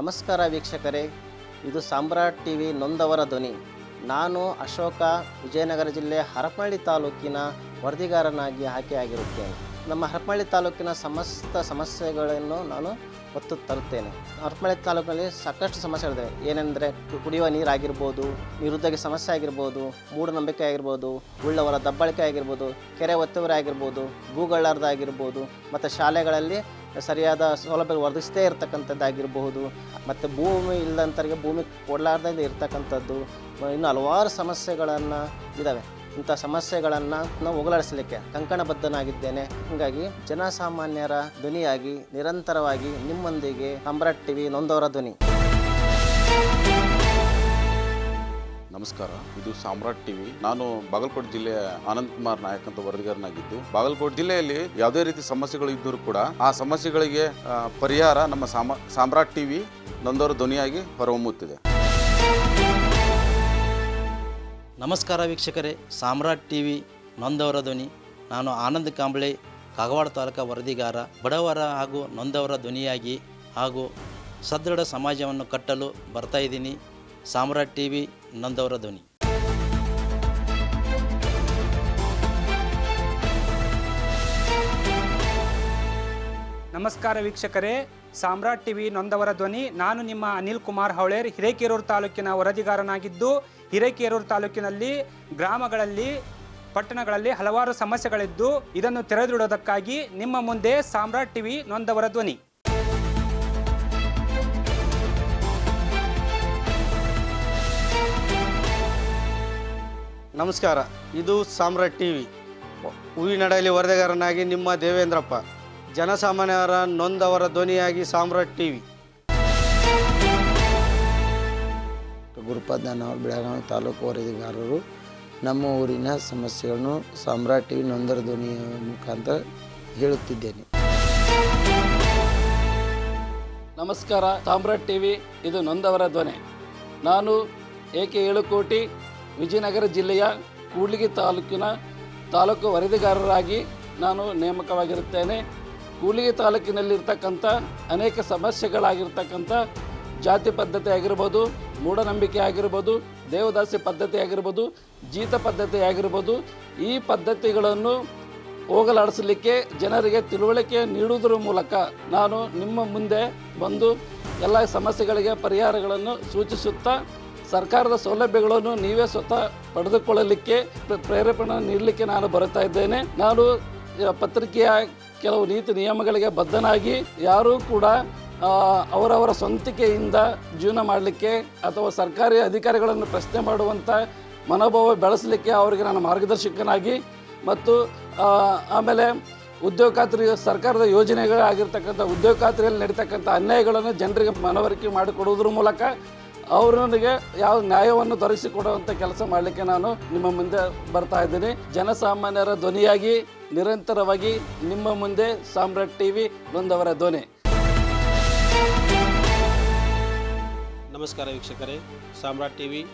ನಮಸ್ಕಾರ ವೀಕ್ಷಕರೇ, ಇದು ಸಾಮ್ರಾಟ್ ಟಿ ವಿ ನೊಂದವರ ಧ್ವನಿ. ನಾನು ಅಶೋಕ, ವಿಜಯನಗರ ಜಿಲ್ಲೆ ಹರಪಳ್ಳಿ ತಾಲೂಕಿನ ವರದಿಗಾರನಾಗಿ ಆಯ್ಕೆಯಾಗಿರುತ್ತೇನೆ ನಮ್ಮ ಹರಪಳ್ಳಿ ತಾಲೂಕಿನ ಸಮಸ್ತ ಸಮಸ್ಯೆಗಳನ್ನು ನಾನು ಒತ್ತು ತರುತ್ತೇನೆ. ಹರಪಳ್ಳಿ ತಾಲೂಕಿನಲ್ಲಿ ಸಾಕಷ್ಟು ಸಮಸ್ಯೆಗಳಿದೆ ಏನೆಂದರೆ ಕುಡಿಯುವ ನೀರಾಗಿರ್ಬೋದು, ನಿರುದ್ಯೋಗ ಸಮಸ್ಯೆ ಆಗಿರ್ಬೋದು, ಮೂಢನಂಬಿಕೆ ಆಗಿರ್ಬೋದು, ಉಳ್ಳವರ ದಬ್ಬಳಿಕೆ ಆಗಿರ್ಬೋದು, ಕೆರೆ ಒತ್ತುವರಿ ಆಗಿರ್ಬೋದು ಭೂಗಳ್ಳಾರ್ದ ಆಗಿರ್ಬೋದು ಮತ್ತು ಶಾಲೆಗಳಲ್ಲಿ ಸರಿಯಾದ ಸೌಲಭ್ಯ ಒದಗಿಸದೇ ಇರತಕ್ಕಂಥದ್ದಾಗಿರಬಹುದು, ಮತ್ತು ಭೂಮಿ ಇಲ್ಲದಂಥವ್ರಿಗೆ ಭೂಮಿ ಕೊಡಲಾರ್ದಿಂದ ಇರ್ತಕ್ಕಂಥದ್ದು, ಇನ್ನು ಹಲವಾರು ಸಮಸ್ಯೆಗಳನ್ನು ಇದ್ದಾವೆ ಇಂಥ ಸಮಸ್ಯೆಗಳನ್ನು ನಾವು ಹೋಗಲಾಡಿಸಲಿಕ್ಕೆ ಕಂಕಣಬದ್ಧನಾಗಿದ್ದೇನೆ. ಹಾಗಾಗಿ ಜನಸಾಮಾನ್ಯರ ಧ್ವನಿಯಾಗಿ ನಿರಂತರವಾಗಿ ನಿಮ್ಮೊಂದಿಗೆ ಸಾಮ್ರಾಟ್ ಟಿವಿ ನೊಂದವರ ಧ್ವನಿ. ನಮಸ್ಕಾರ. ಇದು ಸಾಮ್ರಾಟ್ ಟಿವಿ ನಾನು ಬಾಗಲಕೋಟೆ ಜಿಲ್ಲೆಯ ಆನಂದ್ ಕುಮಾರ್ ನಾಯಕ್ ಅಂತ ವರದಿಗಾರನಾಗಿದ್ದು, ಬಾಗಲಕೋಟೆ ಜಿಲ್ಲೆಯಲ್ಲಿ ಯಾವುದೇ ರೀತಿ ಸಮಸ್ಯೆಗಳು ಇದ್ದರೂ ಕೂಡ ಆ ಸಮಸ್ಯೆಗಳಿಗೆ ಪರಿಹಾರ ನಮ್ಮ ಸಾಮ, ಸಾಮ್ರಾಟ್ ಟಿವಿ ನೊಂದವರ ಧ್ವನಿಯಾಗಿ ಹೊರಹೊಮ್ಮುತ್ತಿದೆ. ನಮಸ್ಕಾರ ವೀಕ್ಷಕರೇ. ಸಾಮ್ರಾಟ್ ಟಿ ವಿ ನೊಂದವರ ಧ್ವನಿ. ನಾನು ಆನಂದ್ ಕಾಂಬ್ಳೆ, ಕಾಗವಾಡ ತಾಲೂಕಾ ವರದಿಗಾರ, ಬಡವರ ಹಾಗೂ ನೊಂದವರ ಧ್ವನಿಯಾಗಿ ಹಾಗೂ ಸದೃಢ ಸಮಾಜವನ್ನು ಕಟ್ಟಲು ಬರ್ತಾ ಇದ್ದೀನಿ. ಸಾಮ್ರಾಟ್ ಟಿ ವಿ ನೊಂದವರ ಧ್ವನಿ. ನಮಸ್ಕಾರ ವೀಕ್ಷಕರೇ, ಸಾಮ್ರಾಟ್ ಟಿವಿ ನೊಂದವರ ಧ್ವನಿ. ನಾನು ನಿಮ್ಮ ಅನಿಲ್ ಕುಮಾರ್ ಹೌಳೇರ್, ಹಿರೇಕೆರೂರು ತಾಲೂಕಿನ ವರದಿಗಾರನಾಗಿದ್ದು, ಹಿರೇಕೆರೂರು ತಾಲೂಕಿನಲ್ಲಿ ಗ್ರಾಮಗಳಲ್ಲಿ, ಪಟ್ಟಣಗಳಲ್ಲಿ ಹಲವಾರು ಸಮಸ್ಯೆಗಳಿದ್ದು, ಇದನ್ನು ತೆರೆದಿಡುವುದಕ್ಕಾಗಿ ನಿಮ್ಮ ಮುಂದೆ ಸಾಮ್ರಾಟ್ ಟಿವಿ ನೊಂದವರ ಧ್ವನಿ. ನಮಸ್ಕಾರ ಇದು ಸಾಮ್ರಾಟ್ ಟಿ ವಿ ಹೂವಿನಡಲಿ ವರದಿಗಾರನಾಗಿ ನಿಮ್ಮ ದೇವೇಂದ್ರಪ್ಪ ಜನಸಾಮಾನ್ಯರ ನೊಂದವರ ಧ್ವನಿಯಾಗಿ ಸಾಮ್ರಾಟ್ ಟಿ ವಿ ಗುರುಪಾದ ನಾವು ಬೆಳಗಾವಿ ತಾಲೂಕು ವರದಿಗಾರರು ನಮ್ಮ ಊರಿನ ಸಮಸ್ಯೆಗಳನ್ನು ಸಾಮ್ರಾಟ್ ಟಿವಿ ನೊಂದರ ಧ್ವನಿಯ ಮುಖಾಂತರ ಹೇಳುತ್ತಿದ್ದೇನೆ. ನಮಸ್ಕಾರ ಸಾಮ್ರಾಟ್ ಟಿವಿ ಇದು ನೊಂದವರ ಧ್ವನಿ. ನಾನು ಏಕೆ ಏಳು ಕೋಟಿ ವಿಜಯನಗರ ಜಿಲ್ಲೆಯ ಕೂಡ್ಲಿಗಿ ತಾಲೂಕಿನ ತಾಲೂಕು ವರದಿಗಾರರಾಗಿ ನಾನು ನೇಮಕವಾಗಿರುತ್ತೇನೆ. ಕೂಡ್ಲಿಗಿ ತಾಲೂಕಿನಲ್ಲಿರ್ತಕ್ಕಂಥ ಅನೇಕ ಸಮಸ್ಯೆಗಳಾಗಿರ್ತಕ್ಕಂಥ ಜಾತಿ ಪದ್ಧತಿ ಆಗಿರ್ಬೋದು, ಮೂಢನಂಬಿಕೆ ಆಗಿರ್ಬೋದು, ದೇವದಾಸಿ ಪದ್ಧತಿ ಆಗಿರ್ಬೋದು, ಜೀತ ಪದ್ಧತಿ ಆಗಿರ್ಬೋದು, ಈ ಪದ್ಧತಿಗಳನ್ನು ಹೋಗಲಾಡಿಸಲಿಕ್ಕೆ ಜನರಿಗೆ ತಿಳುವಳಿಕೆ ನೀಡುವುದರ ಮೂಲಕ ನಾನು ನಿಮ್ಮ ಮುಂದೆ ಬಂದು ಎಲ್ಲ ಸಮಸ್ಯೆಗಳಿಗೆ ಪರಿಹಾರಗಳನ್ನು ಸೂಚಿಸುತ್ತಾ ಸರ್ಕಾರದ ಸೌಲಭ್ಯಗಳನ್ನು ನೀವೇ ಸ್ವತಃ ಪಡೆದುಕೊಳ್ಳಲಿಕ್ಕೆ ಪ್ರ- ಪ್ರೇರೇಪಣೆ ನೀಡಲಿಕ್ಕೆ ನಾನು ಬರುತ್ತಾ ಇದ್ದೇನೆ. ನಾನು ಪತ್ರಿಕೆಯ ಕೆಲವು ನೀತಿ ನಿಯಮಗಳಿಗೆ ಬದ್ಧನಾಗಿ ಯಾರೂ ಕೂಡ ಅವರವರ ಸ್ವಂತಿಕೆಯಿಂದ ಜೀವನ ಮಾಡಲಿಕ್ಕೆ ಅಥವಾ ಸರ್ಕಾರಿ ಅಧಿಕಾರಿಗಳನ್ನು ಪ್ರಶ್ನೆ ಮಾಡುವಂಥ ಮನೋಭಾವ ಬೆಳೆಸಲಿಕ್ಕೆ ಅವರಿಗೆ ನಾನು ಮಾರ್ಗದರ್ಶಕನಾಗಿ ಮತ್ತು ಆಮೇಲೆ ಉದ್ಯೋಗ ಖಾತ್ರಿ ಸರ್ಕಾರದ ಯೋಜನೆಗಳಾಗಿರ್ತಕ್ಕಂಥ ಉದ್ಯೋಗ ಖಾತ್ರಿಯಲ್ಲಿ ನಡೀತಕ್ಕಂಥ ಅನ್ಯಾಯಗಳನ್ನು ಜನರಿಗೆ ಮನವರಿಕೆ ಮಾಡಿಕೊಡುವುದರ ಮೂಲಕ ಅವರಿಗೆ ಯಾವ ನ್ಯಾಯವನ್ನು ದೊರಕಿಸಿಕೊಡುವಂಥ ಕೆಲಸ ಮಾಡಲಿಕ್ಕೆ ನಾನು ನಿಮ್ಮ ಮುಂದೆ ಬರ್ತಾ ಇದ್ದೀನಿ. ಜನಸಾಮಾನ್ಯರ ಧ್ವನಿಯಾಗಿ, ನಿರಂತರವಾಗಿ ನಿಮ್ಮ ಮುಂದೆ ಸಾಮ್ರಾಟ್ ಟಿ ವಿ ನೊಂದವರ ಧ್ವನಿ. ನಮಸ್ಕಾರ ವೀಕ್ಷಕರೇ, ಸಾಮ್ರಾಟ್ ಟಿವಿ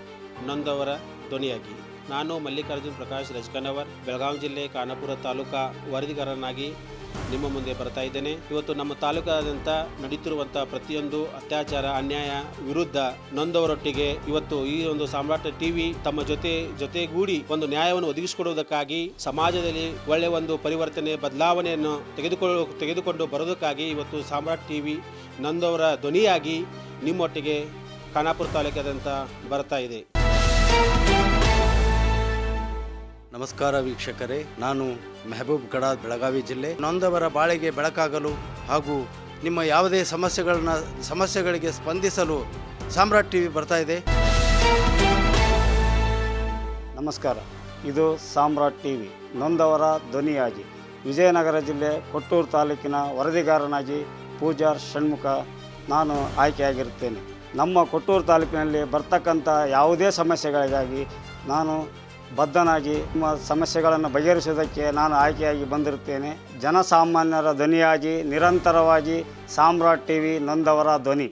ನೊಂದವರ ಧ್ವನಿಯಾಗಿ. ನಾನು ಮಲ್ಲಿಕಾರ್ಜುನ್ ಪ್ರಕಾಶ್ ರಜಕನವರ್, ಬೆಳಗಾವಿ ಜಿಲ್ಲೆ ಖಾನಾಪುರ ತಾಲೂಕಾ ವರದಿಗಾರನಾಗಿ ನಿಮ್ಮ ಮುಂದೆ ಬರ್ತಾ ಇದ್ದೇನೆ. ಇವತ್ತು ನಮ್ಮ ತಾಲೂಕಾದ್ಯಂತ ನಡೀತಿರುವಂತಹ ಪ್ರತಿಯೊಂದು ಅತ್ಯಾಚಾರ, ಅನ್ಯಾಯ ವಿರುದ್ಧ ನೊಂದವರೊಟ್ಟಿಗೆ ಇವತ್ತು ಈ ಒಂದು ಸಾಮ್ರಾಟ ಟಿವಿ ತಮ್ಮ ಜೊತೆ, ಜೊತೆಗೂಡಿ ಒಂದು ನ್ಯಾಯವನ್ನು ಒದಗಿಸಿಕೊಡುವುದಕ್ಕಾಗಿ, ಸಮಾಜದಲ್ಲಿ ಒಳ್ಳೆಯ ಒಂದು ಪರಿವರ್ತನೆ, ಬದಲಾವಣೆಯನ್ನು ತೆಗೆದುಕೊಳ್ಳ ತೆಗೆದುಕೊಂಡು ಬರೋದಕ್ಕಾಗಿ ಇವತ್ತು ಸಾಮ್ರಾಟ್ ಟಿವಿ ನೊಂದವರ ಧ್ವನಿಯಾಗಿ ನಿಮ್ಮೊಟ್ಟಿಗೆ ಖಾನಾಪುರ ತಾಲೂಕಾದ್ಯಂತ ಬರ್ತಾ ಇದೆ. ನಮಸ್ಕಾರ ವೀಕ್ಷಕರೇ, ನಾನು ಮೆಹಬೂಬ್ ಗಡಾ ಬೆಳಗಾವಿ ಜಿಲ್ಲೆ. ನೊಂದವರ ಬಾಳಿಗೆ ಬೆಳಕಾಗಲು ಹಾಗೂ ನಿಮ್ಮ ಯಾವುದೇ ಸಮಸ್ಯೆಗಳನ್ನ, ಸಮಸ್ಯೆಗಳಿಗೆ ಸ್ಪಂದಿಸಲು ಸಾಮ್ರಾಟ್ ಟಿವಿ ಬರ್ತಾ ಇದೆ. ನಮಸ್ಕಾರ, ಇದು ಸಾಮ್ರಾಟ್ ಟಿವಿ, ನೊಂದವರ ಧ್ವನಿಯಾಗಿ. ವಿಜಯನಗರ ಜಿಲ್ಲೆ ಕೊಟ್ಟೂರು ತಾಲೂಕಿನ ವರದಿಗಾರನಾಗಿ ಪೂಜಾರ್ ಷಣ್ಮುಖ ನಾನು ಆಯ್ಕೆಯಾಗಿರುತ್ತೇನೆ. ನಮ್ಮ ಕೊಟ್ಟೂರು ತಾಲೂಕಿನಲ್ಲಿ ಬರ್ತಕ್ಕಂಥ ಯಾವುದೇ ಸಮಸ್ಯೆಗಳಿಗಾಗಿ ನಾನು ಬದ್ಧನಾಗಿ ನಿಮ್ಮ ಸಮಸ್ಯೆಗಳನ್ನು ಬಗೆಹರಿಸುವುದಕ್ಕೆ ನಾನು ಆಯ್ಕೆಯಾಗಿ ಬಂದಿರುತ್ತೇನೆ. ಜನಸಾಮಾನ್ಯರ ಧ್ವನಿಯಾಗಿ ನಿರಂತರವಾಗಿ ಸಾಮ್ರಾಟ್ ಟಿ ವಿ ನೊಂದವರ ಧ್ವನಿ.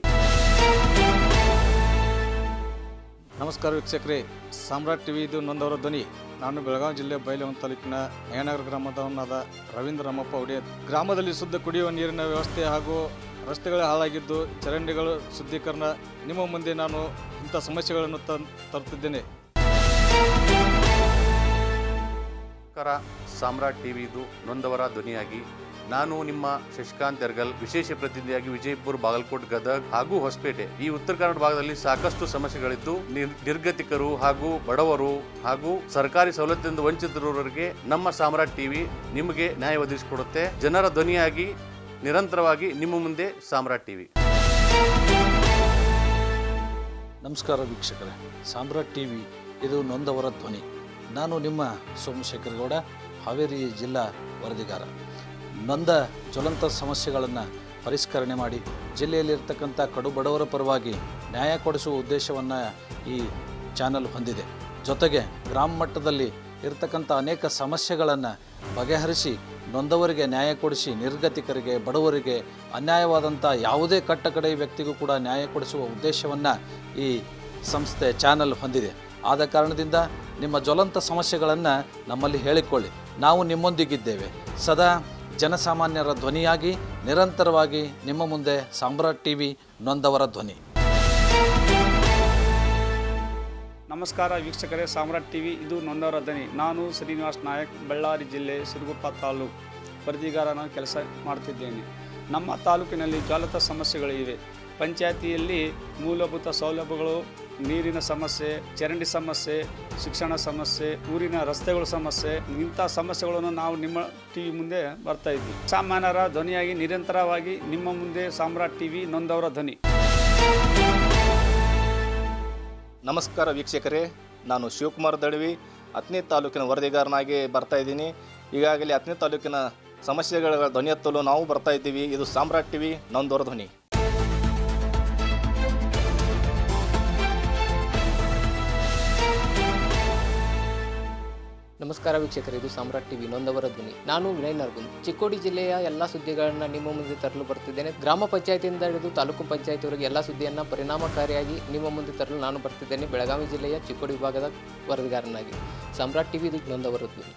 ನಮಸ್ಕಾರ ವೀಕ್ಷಕರೇ. ಸಾಮ್ರಾಟ್ ಟಿ ವಿ ಇದು ನೊಂದವರ ಧ್ವನಿ. ನಾನು ಬೆಳಗಾವಿ ಜಿಲ್ಲೆ ಬೈಲವನ್ ತಾಲೂಕಿನ ನಯನಗರ ಗ್ರಾಮದವನಾದ ರವೀಂದ್ರ ರಾಮಪ್ಪ ಒಡೆಯರ್. ಗ್ರಾಮದಲ್ಲಿ ಶುದ್ಧ ಕುಡಿಯುವ ನೀರಿನ ವ್ಯವಸ್ಥೆ ಹಾಗೂ ರಸ್ತೆಗಳು ಹಾಳಾಗಿದ್ದು ಚರಂಡಿಗಳು ಶುದ್ಧೀಕರಣ. ನಿಮ್ಮ ಮುಂದೆ ನಾನು ಇಂಥ ಸಮಸ್ಯೆಗಳನ್ನು ತಂದು ತರುತ್ತಿದ್ದೇನೆ. ನಮಸ್ಕಾರ ಸಾಮ್ರಾಟ್ ಟಿವಿ ಇದು ನೊಂದವರ ಧ್ವನಿಯಾಗಿ. ನಾನು ನಿಮ್ಮ ಶಶಿಕಾಂತ್ ಎರ್ಗಲ್ ವಿಶೇಷ ಪ್ರತಿನಿಧಿಯಾಗಿ ವಿಜಯಪುರ, ಬಾಗಲಕೋಟ್, ಗದಗ್ ಹಾಗೂ ಹೊಸಪೇಟೆ. ಈ ಉತ್ತರ ಕನ್ನಡ ಭಾಗದಲ್ಲಿ ಸಾಕಷ್ಟು ಸಮಸ್ಯೆಗಳಿದ್ದು ನಿರ್- ನಿರ್ಗತಿಕರು ಹಾಗೂ ಬಡವರು ಹಾಗೂ ಸರ್ಕಾರಿ ಸವಲತ್ತಿನಿಂದ ವಂಚಿತರವರಿಗೆ ನಮ್ಮ ಸಾಮ್ರಾಟ್ ಟಿವಿ ನಿಮಗೆ ನ್ಯಾಯ ಒದಗಿಸಿಕೊಡುತ್ತೆ. ಜನರ ಧ್ವನಿಯಾಗಿ ನಿರಂತರವಾಗಿ ನಿಮ್ಮ ಮುಂದೆ ಸಾಮ್ರಾಟ್ ಟಿವಿ. ನಮಸ್ಕಾರ ವೀಕ್ಷಕರೇ. ಸಾಮ್ರಾಟ್ ಟಿವಿ ಇದು ನೊಂದವರ ಧ್ವನಿ. ನಾನು ನಿಮ್ಮ ಸೋಮಶೇಖರ್ ಗೌಡ ಹಾವೇರಿ ಜಿಲ್ಲಾ ವರದಿಗಾರ. ನೊಂದ ಜ್ವಲಂತ ಸಮಸ್ಯೆಗಳನ್ನು ಪರಿಷ್ಕರಣೆ ಮಾಡಿ ಜಿಲ್ಲೆಯಲ್ಲಿರ್ತಕ್ಕಂಥ ಕಡು ಬಡವರ ಪರವಾಗಿ ನ್ಯಾಯ ಕೊಡಿಸುವ ಉದ್ದೇಶವನ್ನು ಈ ಚಾನಲ್ ಹೊಂದಿದೆ. ಜೊತೆಗೆ ಗ್ರಾಮ ಮಟ್ಟದಲ್ಲಿ ಇರತಕ್ಕಂಥ ಅನೇಕ ಸಮಸ್ಯೆಗಳನ್ನು ಬಗೆಹರಿಸಿ ನೊಂದವರಿಗೆ ನ್ಯಾಯ ಕೊಡಿಸಿ ನಿರ್ಗತಿಕರಿಗೆ, ಬಡವರಿಗೆ ಅನ್ಯಾಯವಾದಂಥ ಯಾವುದೇ ಕಟ್ಟಕಡೆ ವ್ಯಕ್ತಿಗೂ ಕೂಡ ನ್ಯಾಯ ಕೊಡಿಸುವ ಉದ್ದೇಶವನ್ನು ಈ ಸಂಸ್ಥೆ ಚಾನಲ್ ಹೊಂದಿದೆ. ಆದ ಕಾರಣದಿಂದ ನಿಮ್ಮ ಜ್ವಲಂತ ಸಮಸ್ಯೆಗಳನ್ನು ನಮ್ಮಲ್ಲಿ ಹೇಳಿಕೊಳ್ಳಿ. ನಾವು ನಿಮ್ಮೊಂದಿಗಿದ್ದೇವೆ. ಸದಾ ಜನಸಾಮಾನ್ಯರ ಧ್ವನಿಯಾಗಿ, ನಿರಂತರವಾಗಿ ನಿಮ್ಮ ಮುಂದೆ ಸಾಮ್ರಾಟ್ ಟಿ ವಿ ನೊಂದವರ ಧ್ವನಿ. ನಮಸ್ಕಾರ ವೀಕ್ಷಕರೇ ಸಾಮ್ರಾಟ್ ಟಿವಿ ಇದು ನೊಂದವರ ಧ್ವನಿ. ನಾನು ಶ್ರೀನಿವಾಸ್ ನಾಯಕ್, ಬಳ್ಳಾರಿ ಜಿಲ್ಲೆ ಸಿರುಗುಪ್ಪ ತಾಲೂಕು ವರದಿಗಾರನ ಕೆಲಸ ಮಾಡ್ತಿದ್ದೇನೆ. ನಮ್ಮ ತಾಲೂಕಿನಲ್ಲಿ ಜ್ವಲಂತ ಸಮಸ್ಯೆಗಳಿವೆ ಪಂಚಾಯತಿಯಲ್ಲಿ ಮೂಲಭೂತ ಸೌಲಭ್ಯಗಳು ನೀರಿನ ಸಮಸ್ಯೆ, ಚರಂಡಿ ಸಮಸ್ಯೆ, ಶಿಕ್ಷಣ ಸಮಸ್ಯೆ, ಊರಿನ ರಸ್ತೆಗಳ ಸಮಸ್ಯೆ, ಇಂಥ ಸಮಸ್ಯೆಗಳನ್ನು ನಾವು ನಿಮ್ಮ ಟಿ ವಿ ಮುಂದೆ ಬರ್ತಾ ಇದ್ವಿ. ಸಾಮಾನ್ಯರ ಧ್ವನಿಯಾಗಿ, ನಿರಂತರವಾಗಿ ನಿಮ್ಮ ಮುಂದೆ ಸಾಮ್ರಾಟ್ ಟಿವಿ ನೊಂದವರ ಧ್ವನಿ. ನಮಸ್ಕಾರ ವೀಕ್ಷಕರೇ, ನಾನು ಶಿವಕುಮಾರ್ ದಳವಿ ಹತ್ತನೇ ತಾಲೂಕಿನ ವರದಿಗಾರನಾಗಿ ಬರ್ತಾ ಇದ್ದೀನಿ. ಈಗಾಗಲೇ ಹತ್ತನೇ ತಾಲೂಕಿನ ಸಮಸ್ಯೆಗಳ ಧ್ವನಿ ಎತ್ತಲು ನಾವು ಬರ್ತಾ ಇದ್ದೀವಿ. ಇದು ಸಾಮ್ರಾಟ್ ಟಿವಿ ನೊಂದವರ ಧ್ವನಿ. ನಮಸ್ಕಾರ ವೀಕ್ಷಕರು, ಇದು ಸಾಮ್ರಾಟ್ ಟಿವಿ ನೊಂದವರ ಧ್ವನಿ. ನಾನು ವಿನಯ್ ನರ್ಗುಂದ್. ಚಿಕ್ಕೋಡಿ ಜಿಲ್ಲೆಯ ಎಲ್ಲ ಸುದ್ದಿಗಳನ್ನು ನಿಮ್ಮ ಮುಂದೆ ತರಲು ಬರ್ತಿದ್ದೇನೆ. ಗ್ರಾಮ ಪಂಚಾಯತಿಯಿಂದ ಹಿಡಿದು ತಾಲೂಕು ಪಂಚಾಯತಿವರೆಗೆ ಎಲ್ಲ ಸುದ್ದಿಯನ್ನು ಪರಿಣಾಮಕಾರಿಯಾಗಿ ನಿಮ್ಮ ಮುಂದೆ ತರಲು ನಾನು ಬರ್ತಿದ್ದೇನೆ. ಬೆಳಗಾವಿ ಜಿಲ್ಲೆಯ ಚಿಕ್ಕೋಡಿ ವಿಭಾಗದ ವರದಿಗಾರನಾಗಿ ಸಾಮ್ರಾಟ್ ಟಿವಿ ಇದು ನೊಂದವರ ಧ್ವನಿ.